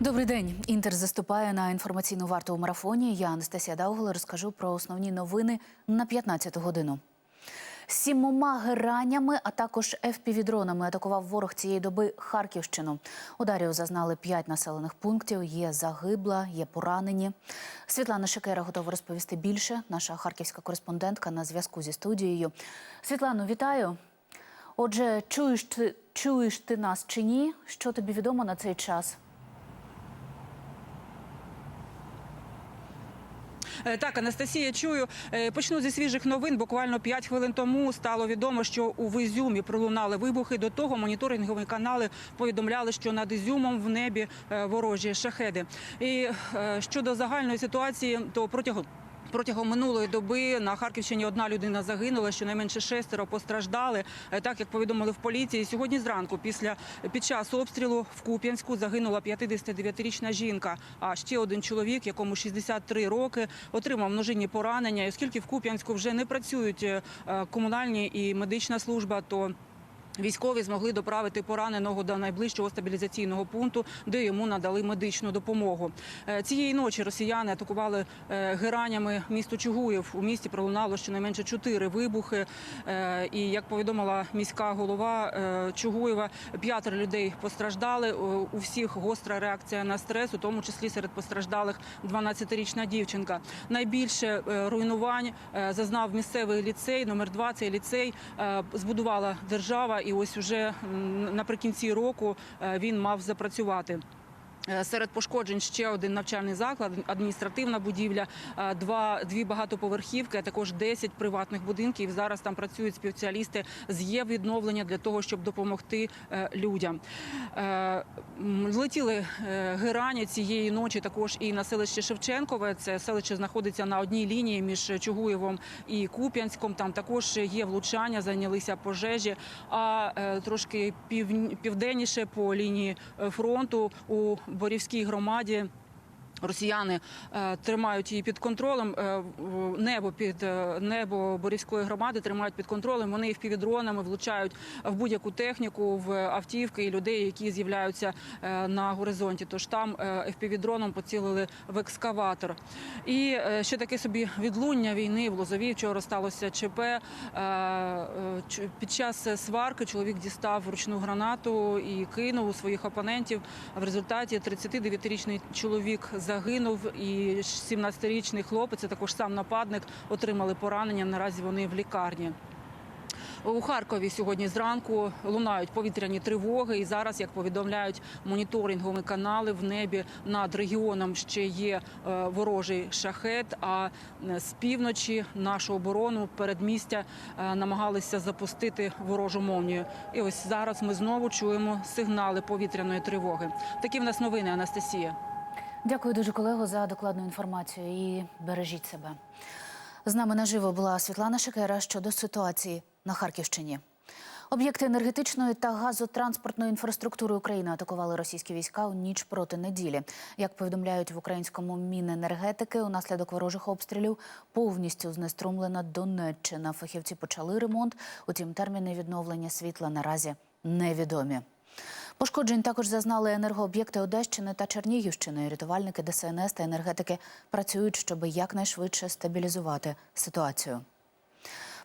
Добрий день. Інтер заступає на інформаційну варту у марафоні. Я Анастасія Даугла розкажу про основні новини на 15 годину. Сімома геранями, а також ФПВ-дронами атакував ворог цієї доби Харківщину. Ударів зазнали п'ять населених пунктів. Є загибла, є поранені. Світлана Шикера готова розповісти більше. Наша харківська кореспондентка на зв'язку зі студією. Світлано, вітаю. Отже, чуєш ти, чуєш ти нас чи ні? Що тобі відомо на цей час? Так, Анастасія, чую. Е, Почну зі свіжих новин. Буквально 5 хвилин тому стало відомо, що у Визюмі пролунали вибухи. До того моніторингові канали повідомляли, що над Ізюмом в небі е, ворожі шахеди. І е, щодо загальної ситуації, то протягом Протягом минулої доби на Харківщині одна людина загинула, щонайменше шестеро постраждали. Е, Так як повідомили в поліції, сьогодні зранку, після під час обстрілу в Куп'янську загинула 59-річна жінка. А ще один чоловік, якому 63 роки, отримав множинні поранення. І оскільки в Куп'янську вже не працюють е, е, комунальні і медична служба, то Військові змогли доправити пораненого до найближчого стабілізаційного пункту, де йому надали медичну допомогу. Е, Цієї ночі росіяни атакували е, геранями місто Чугуїв. У місті пролунало щонайменше чотири вибухи. Е, І як повідомила міська голова Чугуєва, п'ятеро людей постраждали. У- всіх гостра реакція на стрес, у тому числі серед постраждалих 12-річна дівчинка. Найбільше руйнувань зазнав місцевий ліцей. Номер 2 цей ліцей збудувала держава, і ось уже наприкінці року е, він мав запрацювати. Е, Серед пошкоджень ще один навчальний заклад, адміністративна будівля, е, два дві багатоповерхівки, а також 10 приватних будинків. Зараз там працюють спеціалісти з є відновлення для того, щоб допомогти е, людям. Летіли герані цієї ночі. Також і на селище Шевченкове. Це селище знаходиться на одній лінії між Чугуєвом і Куп'янськом. Там також є влучання, зайнялися пожежі. А трошки пів, південніше по лінії фронту у Борівській громаді. Росіяни е, тримають її під контролем. Е, небо під е, небо Борівської громади тримають під контролем. Вони впівдронами влучають в будь-яку техніку, в автівки і людей, які з'являються на горизонті. Тож там впівдроном поцілили в екскаватор. І ще таке собі відлуння війни в Лозові. Вчора сталося ЧП. Під час сварки чоловік дістав ручну гранату і кинув у своїх опонентів. В результаті 39-річний чоловік загинув, і 17-річний хлопець, а також сам нападник, отримали поранення. Наразі вони в лікарні. У Харкові сьогодні зранку лунають повітряні тривоги, і зараз, як повідомляють моніторингові канали, в небі над регіоном ще є е, ворожий шахет. А е, з півночі нашу оборону передмістя е, намагалися запустити ворожу мовнію. І ось зараз ми знову чуємо сигнали повітряної тривоги. Такі в нас новини, Анастасія. Дякую дуже, колего, за докладну інформацію і бережіть себе. З нами наживо була Світлана Шикера щодо ситуації на Харківщині. Об'єкти енергетичної та газотранспортної інфраструктури України атакували російські війська у ніч проти неділі. Як повідомляють в українському Міненергетики, унаслідок ворожих обстрілів повністю знеструмлена Донеччина. Фахівці почали ремонт. Утім, терміни відновлення світла наразі невідомі. Пошкоджень також зазнали енергооб'єкти Одещини та Чернігівщини. Рятувальники ДСНС та енергетики працюють, щоб якнайшвидше стабілізувати ситуацію.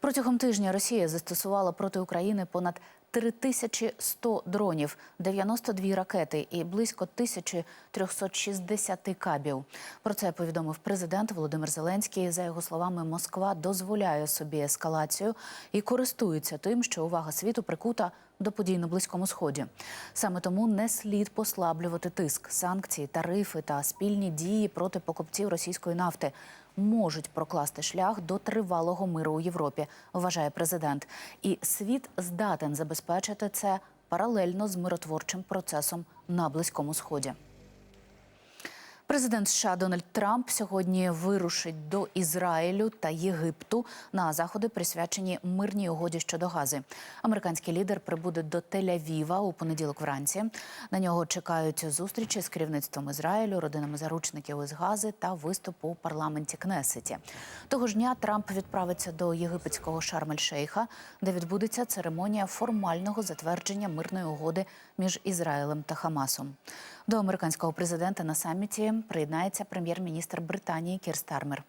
Протягом тижня Росія застосувала проти України понад 3100 дронів, 92 ракети і близько 1360 кабів. Про це повідомив президент Володимир Зеленський. За його словами, Москва дозволяє собі ескалацію і користується тим, що увага світу прикута до подій на близькому сході. Саме тому не слід послаблювати тиск, санкції, тарифи та спільні дії проти покупців російської нафти можуть прокласти шлях до тривалого миру у Європі, вважає президент. І світ здатен забезпечити це паралельно з миротворчим процесом на близькому сході. Президент США Дональд Трамп сьогодні вирушить до Ізраїлю та Єгипту на заходи, присвячені мирній угоді щодо гази. Американський лідер прибуде до Тель-Авіва у понеділок вранці. На нього чекають зустрічі з керівництвом Ізраїлю, родинами заручників із гази та виступ у парламенті Кнесеті. Того ж дня Трамп відправиться до єгипетського Шарм-ель-Шейха, де відбудеться церемонія формального затвердження мирної угоди між Ізраїлем та Хамасом. До американського президента на саміті приєднається прем'єр-міністр Британії Кір Стармер.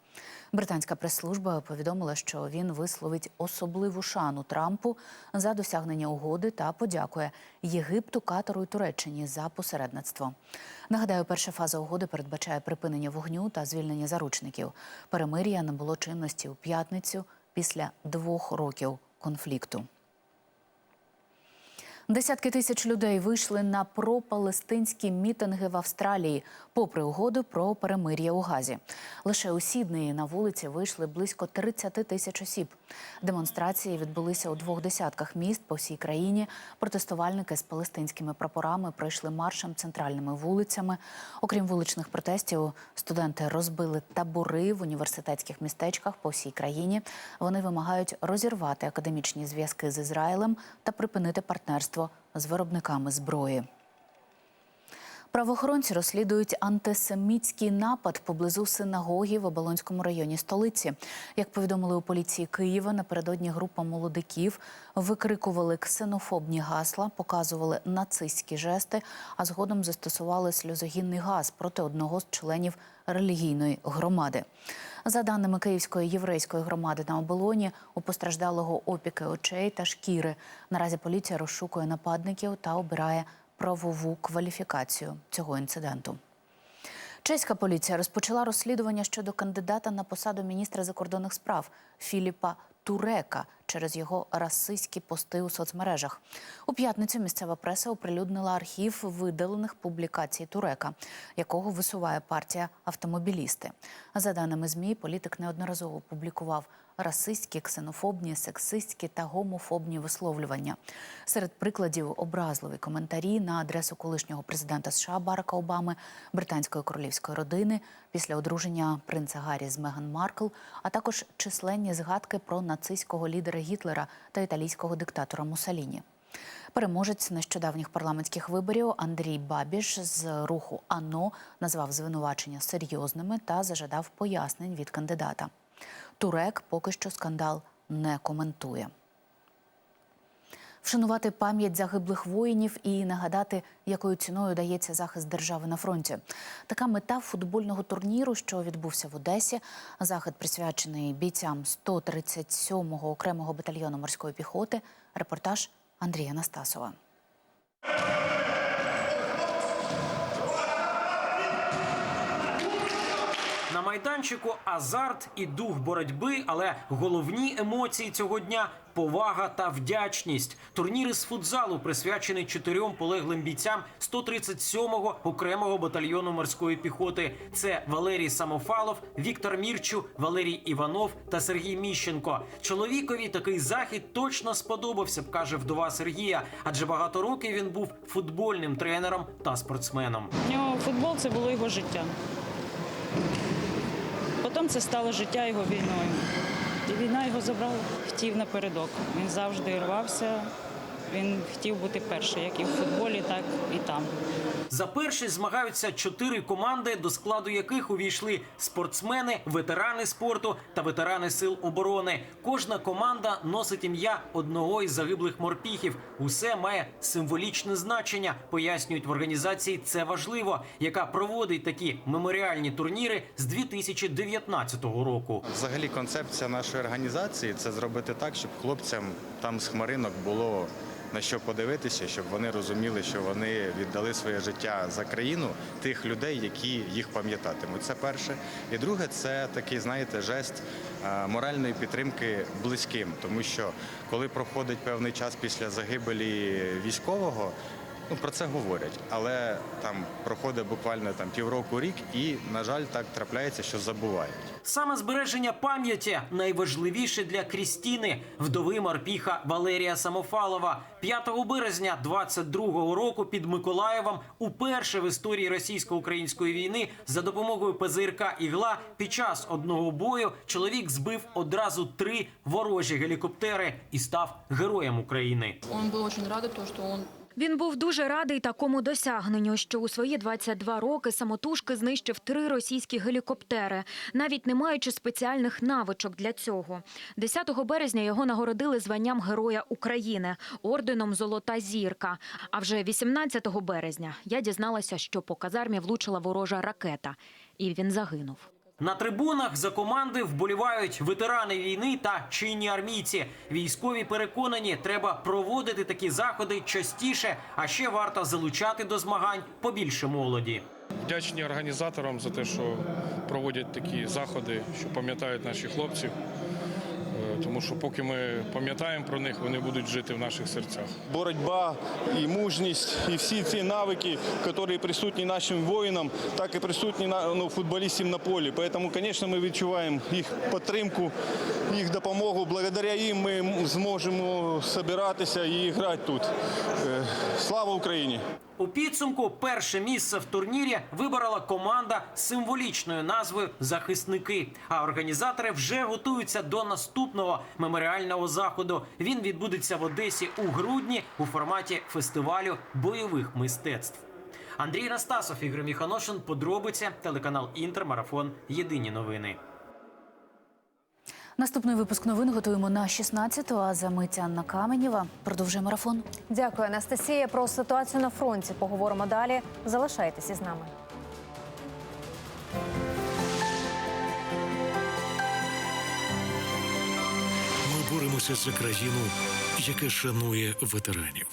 Британська прес-служба повідомила, що він висловить особливу шану Трампу за досягнення угоди та подякує Єгипту, Катару і Туреччині за посередництво. Нагадаю, перша фаза угоди передбачає припинення вогню та звільнення заручників. Перемир'я набуло чинності у п'ятницю після двох років конфлікту. Десятки тисяч людей вийшли на пропалестинські мітинги в Австралії, попри угоду про перемир'я у Газі. Лише у Сіднеї на вулиці вийшли близько 30 тисяч осіб. Демонстрації відбулися у двох десятках міст по всій країні. Протестувальники з палестинськими прапорами пройшли маршем центральними вулицями. Окрім вуличних протестів, студенти розбили табори в університетських містечках по всій країні. Вони вимагають розірвати академічні зв'язки з Ізраїлем та припинити партнерство з виробниками зброї. Правоохоронці розслідують антисемітський напад поблизу синагоги в Оболонському районі столиці. Як повідомили у поліції Києва, напередодні група молодиків викрикували ксенофобні гасла, показували нацистські жести, а згодом застосували сльозогінний газ проти одного з членів релігійної громади. За даними Київської єврейської громади на оболоні, у постраждалого опіки очей та шкіри. Наразі поліція розшукує нападників та обирає правову кваліфікацію цього інциденту. Чеська поліція розпочала розслідування щодо кандидата на посаду міністра закордонних справ Філіпа Турека через його расистські пости у соцмережах. У п'ятницю місцева преса оприлюднила архів видалених публікацій Турека, якого висуває партія автомобілісти. За даними змі, політик неодноразово публікував расистські, ксенофобні, сексистські та гомофобні висловлювання. Серед прикладів образливі коментарі на адресу колишнього президента США Барака Обами, британської королівської родини після одруження принца Гаррі з Меган Маркл, а також численні згадки про нацистського лідера Гітлера та італійського диктатора Мусаліні. Переможець нещодавніх парламентських виборів Андрій Бабіш з руху АНО назвав звинувачення серйозними та зажадав пояснень від кандидата. Турек поки що скандал не коментує. Вшанувати пам'ять загиблих воїнів і нагадати, якою ціною дається захист держави на фронті. Така мета футбольного турніру, що відбувся в Одесі. Захід присвячений бійцям 137-го окремого батальйону морської піхоти. Репортаж Андрія Настасова. На майданчику азарт і дух боротьби, але головні емоції цього дня повага та вдячність. Турнір із футзалу присвячений чотирьом полеглим бійцям 137-го окремого батальйону морської піхоти. Це Валерій Самофалов, Віктор Мірчу, Валерій Іванов та Сергій Міщенко. Чоловікові такий захід точно сподобався б, каже вдова Сергія, адже багато років він був футбольним тренером та спортсменом. У нього футбол це було його життя. Це стало життя його війною. І війна його забрала, хотів напередок. Він завжди рвався. Він хотів бути перший, як і в футболі, так і там. За першість змагаються чотири команди, до складу яких увійшли спортсмени, ветерани спорту та ветерани сил оборони. Кожна команда носить ім'я одного із загиблих морпіхів. Усе має символічне значення, пояснюють в організації. Це важливо, яка проводить такі меморіальні турніри з 2019 року. Взагалі, концепція нашої організації це зробити так, щоб хлопцям там з хмаринок було на що подивитися, щоб вони розуміли, що вони віддали своє життя за країну тих людей, які їх пам'ятатимуть. Це перше. І друге, це такий, знаєте, жест е, моральної підтримки близьким, тому що коли проходить певний час після загибелі військового. Ну, про це говорять, але там проходить буквально там півроку рік, і на жаль, так трапляється, що забувають. Саме збереження пам'яті найважливіше для Крістіни, вдови морпіха Валерія Самофалова. 5 березня 22-го року під Миколаєвом уперше в історії російсько-української війни за допомогою ПЗРК «Ігла» під час одного бою чоловік збив одразу три ворожі гелікоптери і став героєм України. Он был очень рад, то, что он Він був дуже радий такому досягненню, що у свої 22 роки самотужки знищив три російські гелікоптери, навіть не маючи спеціальних навичок для цього. 10 березня його нагородили званням Героя України орденом Золота зірка. А вже 18 березня я дізналася, що по казармі влучила ворожа ракета, і він загинув. На трибунах за команди вболівають ветерани війни та чинні армійці. Військові переконані, треба проводити такі заходи частіше, а ще варто залучати до змагань побільше молоді. Вдячні організаторам за те, що проводять такі заходи, що пам'ятають наші хлопців. Тому що поки ми пам'ятаємо про них, вони будуть жити в наших серцях. боротьба і мужність, і всі ці навики, які присутні нашим воїнам, так і присутні ну, футболістам на полі. Тому, звісно, ми відчуваємо їх підтримку, їх допомогу. Благодаря їм ми зможемо збиратися і грати тут. Е, Слава Україні! У підсумку перше місце в турнірі виборола команда символічною назвою Захисники. А організатори вже готуються до наступного меморіального заходу. Він відбудеться в Одесі у грудні у форматі фестивалю бойових мистецтв. Андрій Настасов, Ігор Міханошин, подробиця, телеканал Інтер, марафон. Єдині новини. Наступний випуск новин готуємо на 16-ту, а за мить Анна Каменєва продовжує марафон. Дякую, Анастасія. Про ситуацію на фронті поговоримо далі. Залишайтеся з нами. Ми боремося за країну, яка шанує ветеранів.